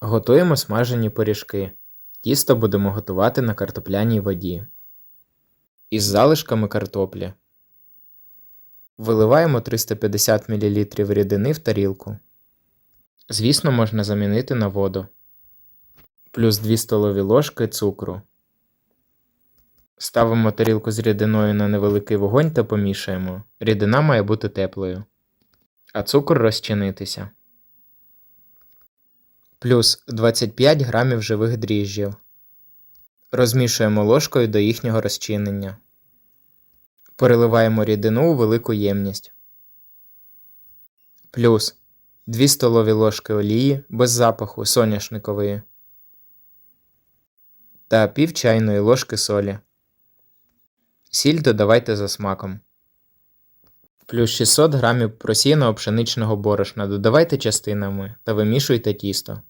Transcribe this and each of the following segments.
Готуємо смажені пиріжки. Тісто будемо готувати на картопляній воді. Із залишками картоплі. Виливаємо 350 мл рідини в тарілку. Звісно, можна замінити на воду. Плюс 2 столові ложки цукру. Ставимо тарілку з рідиною на невеликий вогонь та помішуємо. Рідина має бути теплою, а цукор розчинитися. Плюс 25 грамів живих дріжджів. Розмішуємо ложкою до їхнього розчинення. Переливаємо рідину у велику ємність. Плюс 2 столові ложки олії без запаху соняшникової та пів чайної ложки солі. Сіль додавайте за смаком. Плюс 600 грамів просіяного пшеничного борошна додавайте частинами та вимішуйте тісто.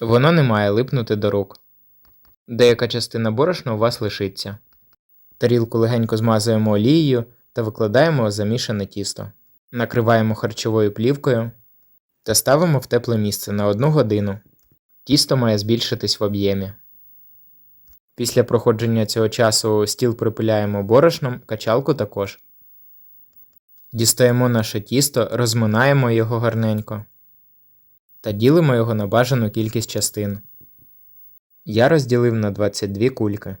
Воно не має липнути до рук. Деяка частина борошна у вас лишиться. Тарілку легенько змазуємо олією та викладаємо замішане тісто. Накриваємо харчовою плівкою та ставимо в тепле місце на 1 годину. Тісто має збільшитись в об'ємі. Після проходження цього часу стіл припиляємо борошном, качалку також. Дістаємо наше тісто, розминаємо його гарненько та ділимо його на бажану кількість частин. Я розділив на 22 кульки.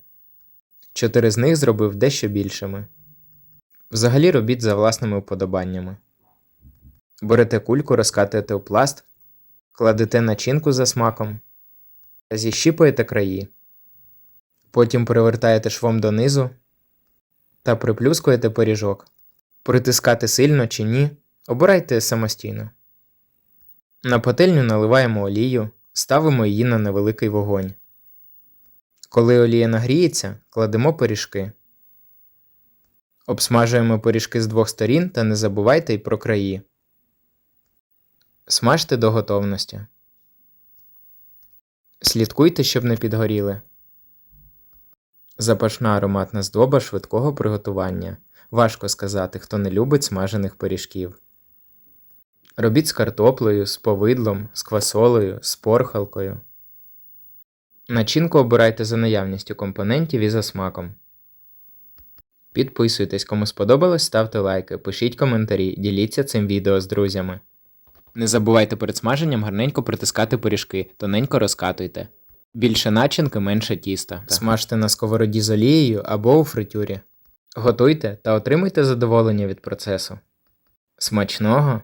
Чотири з них зробив дещо більшими. Взагалі робіть за власними вподобаннями. Берете кульку, розкатуєте у пласт, кладете начинку за смаком та зіщіпуєте краї. Потім перевертаєте швом донизу та приплюскуєте пиріжок. Притискати сильно чи ні, обирайте самостійно. На пательню наливаємо олію, ставимо її на невеликий вогонь. Коли олія нагріється, кладемо пиріжки. Обсмажуємо пиріжки з двох сторін та не забувайте й про краї. Смажте до готовності. Слідкуйте, щоб не підгоріли. Запашна ароматна здоба швидкого приготування. Важко сказати, хто не любить смажених пиріжків. Робіть з картоплею, з повидлом, з квасолею, з порхалкою. Начинку обирайте за наявністю компонентів і за смаком. Підписуйтесь, кому сподобалось, ставте лайки, пишіть коментарі, діліться цим відео з друзями. Не забувайте перед смаженням гарненько притискати пиріжки, тоненько розкатуйте. Більше начинки, менше тіста. Смажте на сковороді з олією або у фритюрі. Готуйте та отримуйте задоволення від процесу. Смачного!